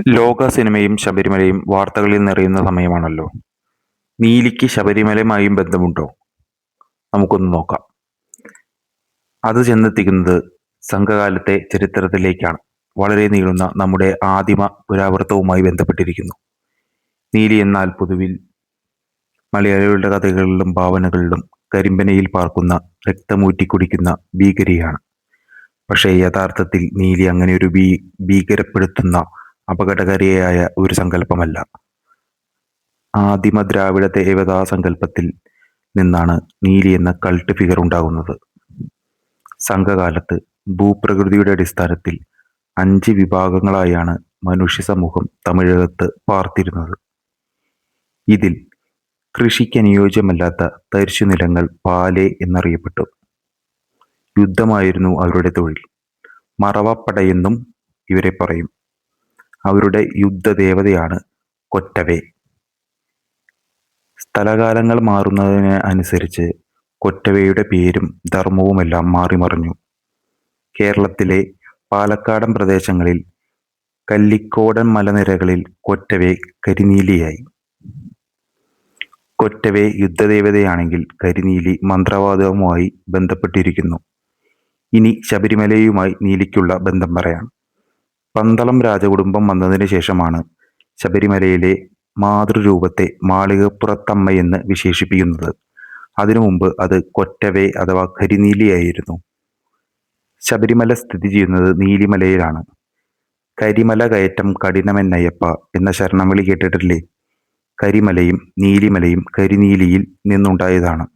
ലോക സിനിമയും ശബരിമലയും വാർത്തകളിൽ നിറയുന്ന സമയമാണല്ലോ. നീലിക്ക് ശബരിമലയുമായും ബന്ധമുണ്ടോ? നമുക്കൊന്ന് നോക്കാം. അത് ചെന്നെത്തിക്കുന്നത് സംഘകാലത്തെ ചരിത്രത്തിലേക്കാണ്. വളരെ നീളുന്ന നമ്മുടെ ആദിമ പുരാവൃത്തവുമായി ബന്ധപ്പെട്ടിരിക്കുന്നു. നീലി എന്നാൽ പൊതുവിൽ മലയാളികളുടെ കഥകളിലും ഭാവനകളിലും കരിമ്പനയിൽ പാർക്കുന്ന രക്തമൂറ്റി കുടിക്കുന്ന ഭീകരിയാണ്. പക്ഷേ യഥാർത്ഥത്തിൽ നീലി അങ്ങനെ ഒരു ഭീ ഭീകരപ്പെടുത്തുന്ന അപകടകാരിയായ ഒരു സങ്കല്പമല്ല. ആദിമ ദ്രാവിഡ ദേവതാ സങ്കല്പത്തിൽ നിന്നാണ് നീലി എന്ന കൾട്ട് ഫിഗർ ഉണ്ടാകുന്നത്. സംഘകാലത്ത് ഭൂപ്രകൃതിയുടെ അടിസ്ഥാനത്തിൽ അഞ്ച് വിഭാഗങ്ങളായാണ് മനുഷ്യ സമൂഹം തമിഴകത്ത് പാർത്തിരുന്നത്. ഇതിൽ കൃഷിക്ക് അനുയോജ്യമല്ലാത്ത തരിശുനിലങ്ങൾ പാലെ എന്നറിയപ്പെട്ടു. യുദ്ധമായിരുന്നു അവരുടെ തൊഴിൽ. മറവപ്പടയെന്നും ഇവരെ പറയും. അവരുടെ യുദ്ധദേവതയാണ് കൊറ്റവേ. സ്ഥലകാലങ്ങൾ മാറുന്നതിന് അനുസരിച്ച് കൊറ്റവയുടെ പേരും ധർമ്മവുമെല്ലാം മാറിമറിഞ്ഞു. കേരളത്തിലെ പാലക്കാടൻ പ്രദേശങ്ങളിൽ കല്ലിക്കോടൻ മലനിരകളിൽ കൊറ്റവേ കരിനീലിയായി. കൊറ്റവേ യുദ്ധദേവതയാണെങ്കിൽ കരിനീലി മന്ത്രവാദവുമായി ബന്ധപ്പെട്ടിരിക്കുന്നു. ഇനി ശബരിമലയുമായി നീലിക്കുള്ള ബന്ധം പറയാം. പന്തളം രാജകുടുംബം വന്നതിന് ശേഷമാണ് ശബരിമലയിലെ മാതൃരൂപത്തെ മാളികപ്പുറത്തമ്മയെന്ന് വിശേഷിപ്പിക്കുന്നത്. അതിനു മുമ്പ് അത് കൊറ്റവേ അഥവാ കരിനീലിയായിരുന്നു. ശബരിമല സ്ഥിതി ചെയ്യുന്നത് നീലിമലയിലാണ്. കരിമല കയറ്റം കഠിനമെന്നയ്യപ്പ എന്ന ശരണവിളി കേട്ടിട്ടില്ലേ? കരിമലയും നീലിമലയും കരിനീലിയിൽ നിന്നുണ്ടായതാണ്.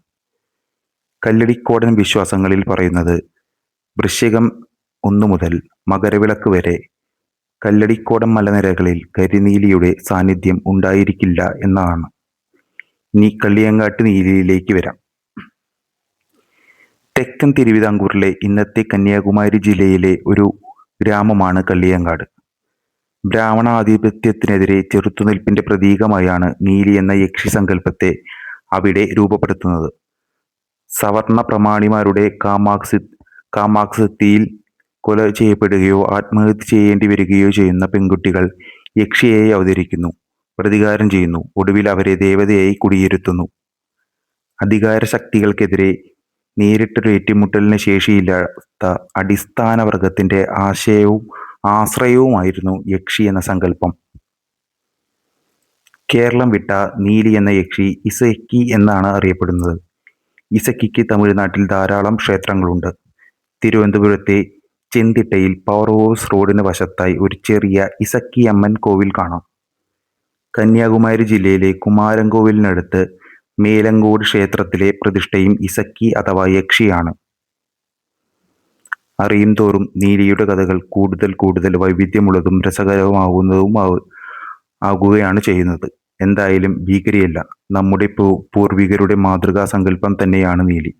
കല്ലടിക്കോടൻ വിശ്വാസങ്ങളിൽ പറയുന്നത് വൃശ്ചികം ഒന്നു മുതൽ മകരവിളക്ക് വരെ കല്ലടിക്കോടൻ മലനിരകളിൽ കരിനീലിയുടെ സാന്നിധ്യം ഉണ്ടായിരിക്കില്ല എന്നാണ്. നീ കള്ളിയങ്കാട്ട് നീലിയിലേക്ക് വരാം. തെക്കൻ തിരുവിതാംകൂറിലെ ഇന്നത്തെ കന്യാകുമാരി ജില്ലയിലെ ഒരു ഗ്രാമമാണ് കള്ളിയങ്കാട് ബ്രാഹ്മണ ആധിപത്യത്തിനെതിരെ ചെറുത്തുനിൽപ്പിന്റെ പ്രതീകമായാണ് നീലി എന്ന യക്ഷി സങ്കല്പത്തെ അവിടെ രൂപപ്പെടുത്തുന്നത്. സവർണ പ്രമാണിമാരുടെ കാമാക്സി കാമാക്സത്തിയിൽ കൊല ചെയ്യപ്പെടുകയോ ആത്മഹത്യ ചെയ്യേണ്ടി വരികയോ ചെയ്യുന്ന പെൺകുട്ടികൾ യക്ഷിയായി അവതരിക്കുന്നു പ്രതികാരം ചെയ്യുന്നു ഒടുവിൽ അവരെ ദേവതയായി കുടിയിരുത്തുന്നു. അധികാര ശക്തികൾക്കെതിരെ നേരിട്ടൊരു ഏറ്റുമുട്ടലിന് ശേഷിയില്ലാത്ത അടിസ്ഥാന വർഗത്തിന്റെ ആശയവും ആശ്രയവുമായിരുന്നു യക്ഷി എന്ന സങ്കല്പം. കേരളം വിട്ട നീലി എന്ന യക്ഷി ഇസക്കി എന്നാണ് അറിയപ്പെടുന്നത്. ഇസക്കിക്ക് തമിഴ്നാട്ടിൽ ധാരാളം ക്ഷേത്രങ്ങളുണ്ട്. തിരുവനന്തപുരത്തെ ചെന്തിട്ടയിൽ പവർ ഹൗസ് റോഡിന് വശത്തായി ഒരു ചെറിയ ഇസക്കിയമ്മൻ കോവിൽ കാണാം. കന്യാകുമാരി ജില്ലയിലെ കുമാരൻകോവിലിനടുത്ത് മേലങ്കോട് ക്ഷേത്രത്തിലെ പ്രതിഷ്ഠയും ഇസക്കി അഥവാ യക്ഷിയാണ്. അറിയും തോറും നീലിയുടെ കഥകൾ കൂടുതൽ കൂടുതൽ വൈവിധ്യമുള്ളതും രസകരവുമാകുന്നതും ആകുകയാണ് ചെയ്യുന്നത്. എന്തായാലും ഭീകരിയല്ല. നമ്മുടെ പൂർവികരുടെ മാതൃകാ സങ്കല്പം തന്നെയാണ് നീലി.